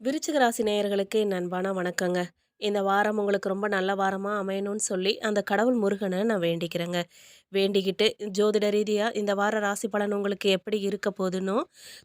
விருச்சிக ராசி நேயர்களுக்கு என் அன்பான வணக்கங்க. இந்த வாரம் உங்களுக்கு ரொம்ப நல்ல வாரமாக அமையணும்னு சொல்லி, அந்த கடவுள் முருகனை நான் வேண்டிக்கிறேங்க. வேண்டிக்கிட்டு ஜோதிட ரீதியாக இந்த வார ராசி பலன் உங்களுக்கு எப்படி இருக்க போதுன்னோ,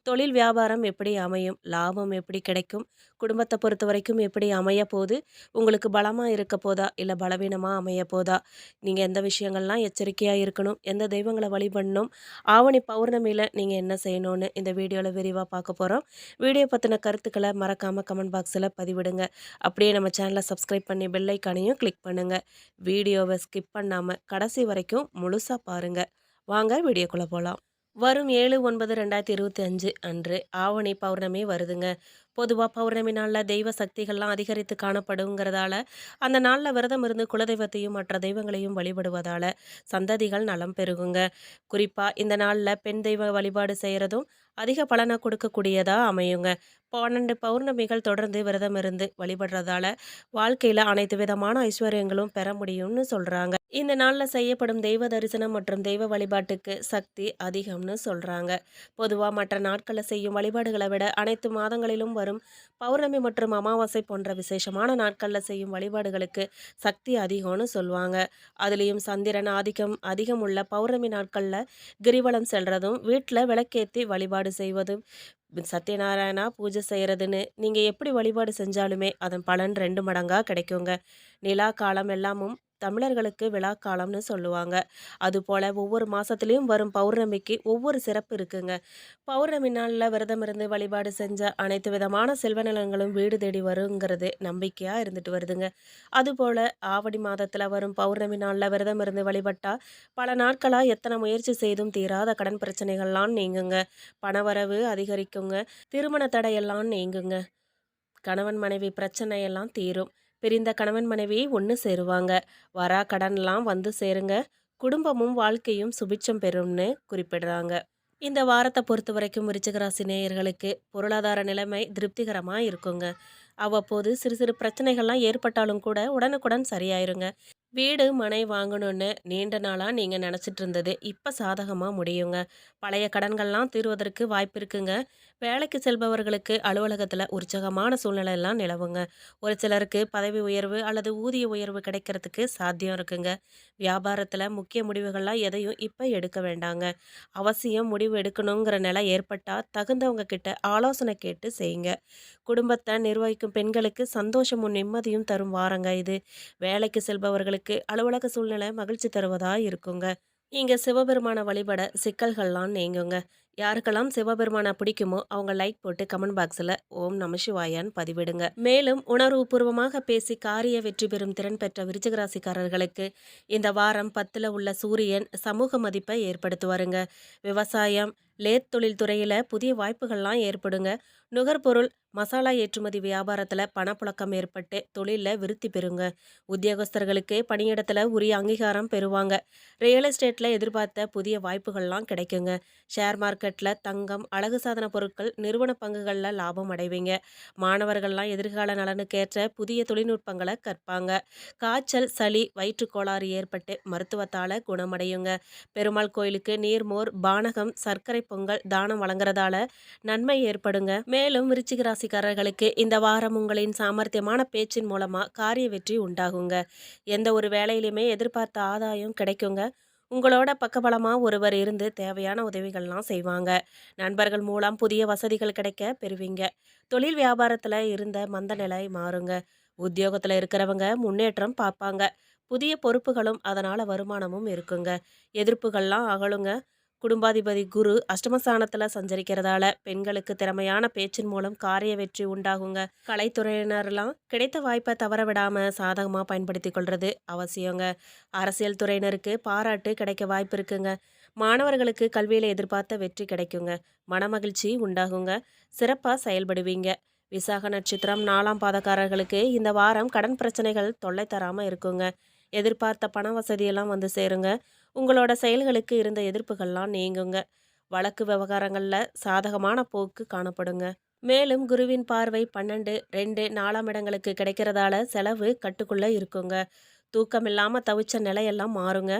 தொழில் வியாபாரம் எப்படி அமையும்? லாபம் எப்படி கிடைக்கும்? குடும்பத்தை பொறுத்த வரைக்கும் எப்படி அமைய போது? உங்களுக்கு பலமாக இருக்க போதா? இல்லை பலவீனமாக அமைய போதா? நீங்கள் எந்த விஷயங்கள்லாம் எச்சரிக்கையாக இருக்கணும்? எந்த தெய்வங்களை வழிபடணும்? ஆவணி பௌர்ணமியில் நீங்கள் என்ன செய்யணும்னு இந்த வீடியோவில் விரிவாக பார்க்க போகிறோம் வீடியோ பற்றின கருத்துக்களை மறக்காமல் கமெண்ட் பாக்ஸில் பதிவிடுங்க. அப்படியே நம்ம சேனலை சப்ஸ்கிரைப் பண்ணி பெல்லைக்கானையும் கிளிக் பண்ணுங்கள் வீடியோவை ஸ்கிப் பண்ணாமல் கடைசி வரைக்கும் முழுசாக பாருங்க. வாங்க வீடியோக்குள்ளே போகலாம் வரும் 7/9/2025 அன்று ஆவணி பௌர்ணமி வருதுங்க. பொதுவாக பௌர்ணமி நாளில் தெய்வ சக்திகள்லாம் அதிகரித்து காணப்படுங்கிறதால, அந்த நாளில் விரதம் இருந்து குலதெய்வத்தையும், மற்ற தெய்வங்களையும் வழிபடுவதால் சந்ததிகள் நலம் பெருகுங்க. குறிப்பாக இந்த நாளில் பெண் தெய்வ வழிபாடு செய்கிறதும் அதிக பலனை கொடுக்கக்கூடியதாக அமையுங்க. 12 பௌர்ணமிகள் தொடர்ந்து விரதம் இருந்து வழிபடுறதால, வாழ்க்கையில அனைத்து விதமான ஐஸ்வர்யங்களும் பெற முடியும்னு சொல்றாங்க. இந்த நாளில் செய்யப்படும் தெய்வ தரிசனம் மற்றும் தெய்வ வழிபாட்டுக்கு சக்தி அதிகம்னு சொல்றாங்க. பொதுவா மற்ற நாட்களில் செய்யும் வழிபாடுகளை விட அனைத்து மாதங்களிலும் வரும் பௌர்ணமி மற்றும் அமாவாசை போன்ற விசேஷமான நாட்களில் செய்யும் வழிபாடுகளுக்கு சக்தி அதிகம்னு சொல்லுவாங்க. அதுலேயும் சந்திரன் ஆதிக்கம் அதிகம் உள்ள பௌர்ணமி நாட்களில் கிரிவலம் செல்றதும், வீட்டில் விளக்கேற்றி வழிபாடு செய்வதும், சத்யநாராயணா பூஜை செய்கிறதுன்னு நீங்கள் எப்படி வழிபாடு செஞ்சாலுமே அதன் பலன் ரெண்டு மடங்காக கிடைக்குங்க. நிலா காலம் எல்லாமும் தமிழர்களுக்கு விழாக்காலம்னு சொல்லுவாங்க. அதுபோல் ஒவ்வொரு மாதத்துலேயும் வரும் பௌர்ணமிக்கு ஒவ்வொரு சிறப்பு இருக்குங்க. பௌர்ணமி நாளில் விரதம் இருந்து வழிபாடு செஞ்ச அனைத்து விதமான செல்வ நலன்களும் வீடு தேடி வருங்கிறது நம்பிக்கையாக இருந்துட்டு வருதுங்க. அதுபோல் ஆவடி மாதத்தில் வரும் பௌர்ணமி நாளில் விரதம் இருந்து வழிபட்டால் பல நாட்களாக எத்தனை முயற்சி செய்தும் தீராத கடன் பிரச்சனைகள்லாம் நீங்குங்க. பணவரவு அதிகரிக்குங்க. திருமண தடையெல்லாம் நீங்குங்க. கணவன் மனைவி பிரச்சனையெல்லாம் தீரும். பிரிந்த கணவன் மனைவி ஒன்று சேருவாங்க. வரா கடன்லாம் வந்து சேருங்க. குடும்பமும் வாழ்க்கையும் சுபிட்சம் பெறும்னு குறிப்பிடுறாங்க. இந்த வாரத்தை பொறுத்த வரைக்கும் ராசி நேயர்களுக்கு பொருளாதார நிலைமை திருப்திகரமாக இருக்குங்க. அவ்வப்போது சிறு சிறு பிரச்சனைகள்லாம் ஏற்பட்டாலும் கூட உடனுக்குடன் சரியாயிருங்க. வீடு, மனை வாங்கணும்னு நீண்ட நாளாக நீங்கள் நினச்சிட்டு இருந்தது இப்போ சாதகமாக முடியுங்க. பழைய கடன்கள்லாம் தீர்வதற்கு வாய்ப்பு இருக்குங்க. வேலைக்கு செல்பவர்களுக்கு அலுவலகத்தில் உற்சாகமான சூழ்நிலைலாம் நிலவுங்க. ஒரு சிலருக்கு பதவி உயர்வு அல்லது ஊதிய உயர்வு கிடைக்கிறதுக்கு சாத்தியம் இருக்குங்க. வியாபாரத்தில் முக்கிய முடிவுகள்லாம் எதையும் இப்போ எடுக்க வேண்டாங்க. அவசியம் முடிவு எடுக்கணுங்கிற நிலை ஏற்பட்டால் தகுந்தவங்க கிட்ட ஆலோசனை கேட்டு செய்யுங்க. குடும்பத்தை நிர்வகிக்கும் பெண்களுக்கு சந்தோஷமும், நிம்மதியும் தரும் வாரங்க இது. வேலைக்கு செல்பவர்களுக்கு அலுவலக சூழ்நிலை மகிழ்ச்சி தருவதா இருக்குங்க. இங்க சிவபெருமான வழிபட சிக்கல்கள்லாம் நீங்குங்க. யாருக்கெல்லாம் சிவபெருமானை பிடிக்குமோ அவங்க லைக் போட்டு கமெண்ட் பாக்ஸில் ஓம் நமசிவாயான்னு பதிவிடுங்க. மேலும் உணர்வுபூர்வமாக பேசி காரிய வெற்றி பெறும் திறன் பெற்ற விருச்சிகராசிக்காரர்களுக்கு இந்த வாரம் 10ல உள்ள சூரியன் சமூக மதிப்பை ஏற்படுத்துவாருங்க. விவசாயம், லேத் தொழில் துறையில் புதிய வாய்ப்புகள்லாம் ஏற்படுங்க. நுகர்பொருள், மசாலா ஏற்றுமதி வியாபாரத்தில் பணப்புழக்கம் ஏற்பட்டு தொழிலில் விருத்தி பெறுங்க. உத்தியோகஸ்தர்களுக்கு பணியிடத்தில் உரிய அங்கீகாரம் பெறுவாங்க. ரியல் எஸ்டேட்டில் எதிர்பார்த்த புதிய வாய்ப்புகள்லாம் கிடைக்குங்க. ஷேர் மார்க்கெட் மார்க்கெட்டில் தங்கம், அழகு சாதன பொருட்கள், நிறுவன பங்குகளில் லாபம் அடைவீங்க. மாணவர்கள்லாம் எதிர்கால நலனுக்கேற்ற புதிய தொழில்நுட்பங்களை கற்பாங்க. காய்ச்சல், சளி, வயிற்றுக்கோளாறு ஏற்பட்டு மருத்துவத்தால் குணமடையுங்க. பெருமாள் கோயிலுக்கு நீர்மோர், பானகம், சர்க்கரை பொங்கல் தானம் வழங்குறதால நன்மை ஏற்படுங்க. மேலும் விருச்சிக ராசிக்காரர்களுக்கு இந்த வாரம் உங்களின் சாமர்த்தியமான பேச்சின் மூலமாக காரிய வெற்றி உண்டாகுங்க. எந்த ஒரு வேலையிலுமே எதிர்பார்த்த ஆதாயம் கிடைக்குங்க. உங்களோட பக்கபலமாக ஒருவர் இருந்து தேவையான உதவிகள்லாம் செய்வாங்க. நண்பர்கள் மூலம் புதிய வசதிகள் கிடைக்க பெறுவீங்க. தொழில் வியாபாரத்தில் இருந்த மந்த நிலை மாறுங்க. உத்தியோகத்தில் இருக்கிறவங்க முன்னேற்றம் பார்ப்பாங்க புதிய பொறுப்புகளும் அதனால் வருமானமும் இருக்குங்க. எதிர்ப்புகள்லாம் அகலுங்க. குடும்பாதிபதி குரு அஷ்டமஸ்தானத்தில் சஞ்சரிக்கிறதால பெண்களுக்கு திறமையான பேச்சின் மூலம் காரிய வெற்றி உண்டாகுங்க. கலைத்துறையினர்லாம் கிடைத்த வாய்ப்பை தவற விடாமல் சாதகமாக பயன்படுத்தி கொள்வது அவசியங்க. அரசியல் துறையினருக்கு பாராட்டு கிடைக்க வாய்ப்பு இருக்குங்க. மாணவர்களுக்கு கல்வியில் எதிர்பார்த்த வெற்றி கிடைக்குங்க. மனமகிழ்ச்சி உண்டாகுங்க. சிறப்பாக செயல்படுவீங்க. விசாக நட்சத்திரம் நாலாம் பாதக்காரர்களுக்கு இந்த வாரம் கடன் பிரச்சனைகள் தொல்லை தராமல் இருக்குங்க. எதிர்பார்த்த பண வசதியெல்லாம் வந்து சேருங்க. உங்களோட செயல்களுக்கு இருந்த எதிர்ப்புகள்லாம் நீங்குங்க. வழக்கு விவகாரங்களில் சாதகமான போக்கு காணப்படுங்க. மேலும் குருவின் பார்வை 12, 2, 4ஆம் இடங்களுக்கு கிடைக்கிறதால செலவு கட்டுக்குள்ளே இருக்குங்க. தூக்கமில்லாம தவிச்ச நிலையெல்லாம் மாறுங்க.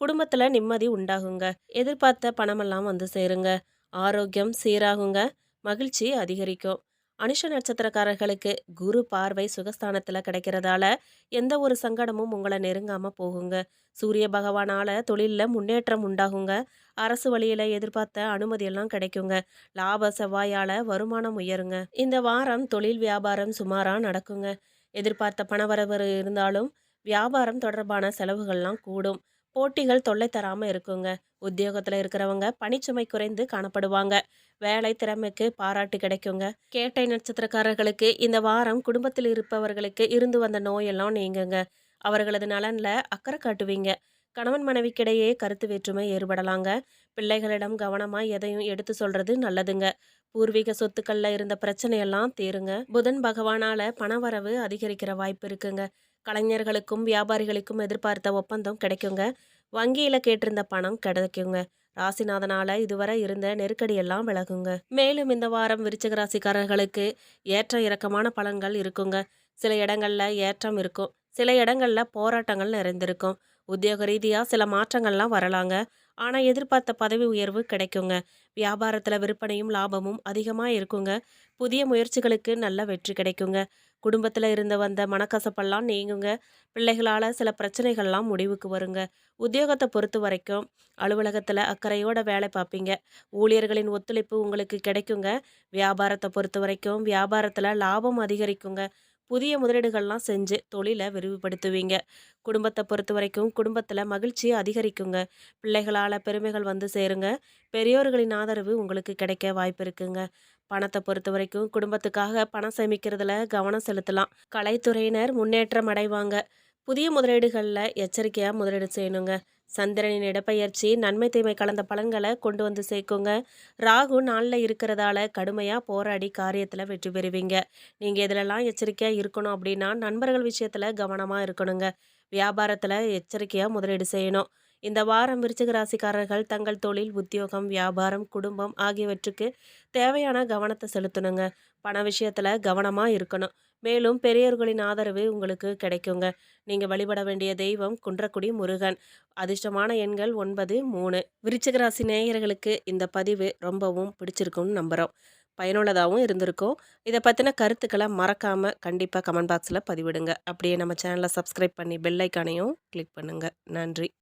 குடும்பத்தில் நிம்மதி உண்டாகுங்க. எதிர்பார்த்த பணமெல்லாம் வந்து சேருங்க. ஆரோக்கியம் சீராகுங்க. மகிழ்ச்சி அதிகரிக்கும். அனுஷ நட்சத்திரக்காரர்களுக்கு குரு பார்வை சுகஸ்தானத்தில் கிடைக்கிறதால எந்த ஒரு சங்கடமும் உங்களை நெருங்காமல் போகுங்க. சூரிய பகவானால தொழிலில் முன்னேற்றம் உண்டாகுங்க. அரசு வழியில் எதிர்பார்த்த அனுமதியெல்லாம் கிடைக்குங்க. லாப செவ்வாயால் வருமானம் உயருங்க. இந்த வாரம் தொழில் வியாபாரம் சுமாராக நடக்குங்க. எதிர்பார்த்த பணவரவு இருந்தாலும் வியாபாரம் தொடர்பான செலவுகள்லாம் கூடும். போட்டிகள் தொல்லை தராமல் இருக்குங்க. உத்தியோகத்தில் இருக்கிறவங்க பணிச்சுமை குறைந்து காணப்படுவாங்க. வேலை திறமைக்கு பாராட்டு கிடைக்குங்க. கேட்டை நட்சத்திரக்காரர்களுக்கு இந்த வாரம் குடும்பத்தில் இருப்பவர்களுக்கு இருந்து வந்த நோயெல்லாம் நீங்குங்க. அவர்களது நலனில் அக்கறை காட்டுவீங்க. கணவன் மனைவிக்கிடையே கருத்து வேற்றுமை ஏற்படலாங்க. பிள்ளைகளிடம் கவனமாக எதையும் எடுத்து சொல்றது நல்லதுங்க. பூர்வீக சொத்துக்களில் இருந்த பிரச்சனையெல்லாம் தீருங்க. புதன் பகவானால பணவரவு அதிகரிக்கிற வாய்ப்பு இருக்குங்க. கலைஞர்களுக்கும் வியாபாரிகளுக்கும் எதிர்பார்த்த ஒப்பந்தம் கிடைக்குங்க. வங்கியில கேட்டிருந்த பணம் கிடைக்குங்க. ராசிநாதனால இதுவரை இருந்த நெருக்கடியெல்லாம் விலகுங்க. மேலும் இந்த வாரம் விருச்சிக ராசிக்காரர்களுக்கு ஏற்ற இறக்கமான பலன்கள் இருக்குங்க. சில இடங்கள்ல ஏற்றம் இருக்கும். சில இடங்கள்ல போராட்டங்கள் நிறைந்திருக்கும். உத்தியோக ரீதியாக சில மாற்றங்கள்லாம் வரலாங்க. ஆனால் எதிர்பார்த்த பதவி உயர்வு கிடைக்குங்க. வியாபாரத்தில் விற்பனையும் லாபமும் அதிகமாக இருக்குங்க. புதிய முயற்சிகளுக்கு நல்ல வெற்றி கிடைக்குங்க. குடும்பத்தில் இருந்து வந்த மனக்கசப்பெல்லாம் நீங்குங்க. பிள்ளைகளால் சில பிரச்சனைகள்லாம் முடிவுக்கு வருங்க. உத்தியோகத்தை பொறுத்த வரைக்கும் அலுவலகத்தில் அக்கறையோட வேலை பார்ப்பீங்க. ஊழியர்களின் ஒத்துழைப்பு உங்களுக்கு கிடைக்குங்க. வியாபாரத்தை பொறுத்த வரைக்கும் வியாபாரத்தில் லாபம் அதிகரிக்குங்க. புதிய முதலீடுகள்லாம் செஞ்சு தொழிலை விரிவுபடுத்துவீங்க. குடும்பத்தை பொறுத்த வரைக்கும் குடும்பத்தில் மகிழ்ச்சி அதிகரிக்குங்க. பிள்ளைகளால் பெருமைகள் வந்து சேருங்க. பெரியோர்களின் ஆதரவு உங்களுக்கு கிடைக்க வாய்ப்பு இருக்குங்க. பணத்தை பொறுத்த வரைக்கும் குடும்பத்துக்காக பணம் சேமிக்கிறதுல கவனம் செலுத்தலாம். கலைத்துறையினர் முன்னேற்றம் அடைவாங்க. புதிய முதலீடுகளில் எச்சரிக்கையாக முதலீடு செய்யணுங்க. சந்திரனின் இடப்பெயர்ச்சி நன்மை தீமை கலந்த பலன்களை கொண்டு வந்து சேர்க்குங்க. ராகு நாளில் இருக்கிறதால கடுமையாக போராடி காரியத்தில் வெற்றி பெறுவீங்க. நீங்கள் இதிலெல்லாம் எச்சரிக்கையாக இருக்கணும் அப்படின்னா நண்பர்கள் விஷயத்தில் கவனமாக இருக்கணுங்க. வியாபாரத்தில் எச்சரிக்கையாக முதலீடு செய்யணும். இந்த வாரம் விருச்சிக ராசிக்காரர்கள் தங்கள் தொழில் உத்தியோகம் வியாபாரம் குடும்பம் ஆகியவற்றுக்கு தேவையான கவனத்தை செலுத்தணுங்க. பண விஷயத்தில் கவனமாக இருக்கணும். மேலும் பெரியோர்களின் ஆதரவு உங்களுக்கு கிடைக்குங்க. நீங்கள் வழிபட வேண்டிய தெய்வம் குன்றக்குடி முருகன். அதிர்ஷ்டமான எண்கள் ஒன்பது மூணு. விருச்சிக ராசி நேயர்களுக்கு இந்த பதிவு ரொம்பவும் பிடிச்சிருக்கும்னு நம்புகிறோம் பயனுள்ளதாகவும் இருந்திருக்கும். இதை பற்றின கருத்துக்களை மறக்காமல் கண்டிப்பாக கமெண்ட் பாக்ஸில் பதிவிடுங்க. அப்படியே நம்ம சேனலை சப்ஸ்கிரைப் பண்ணி பெல் ஐக்கானையும் கிளிக் பண்ணுங்கள் நன்றி.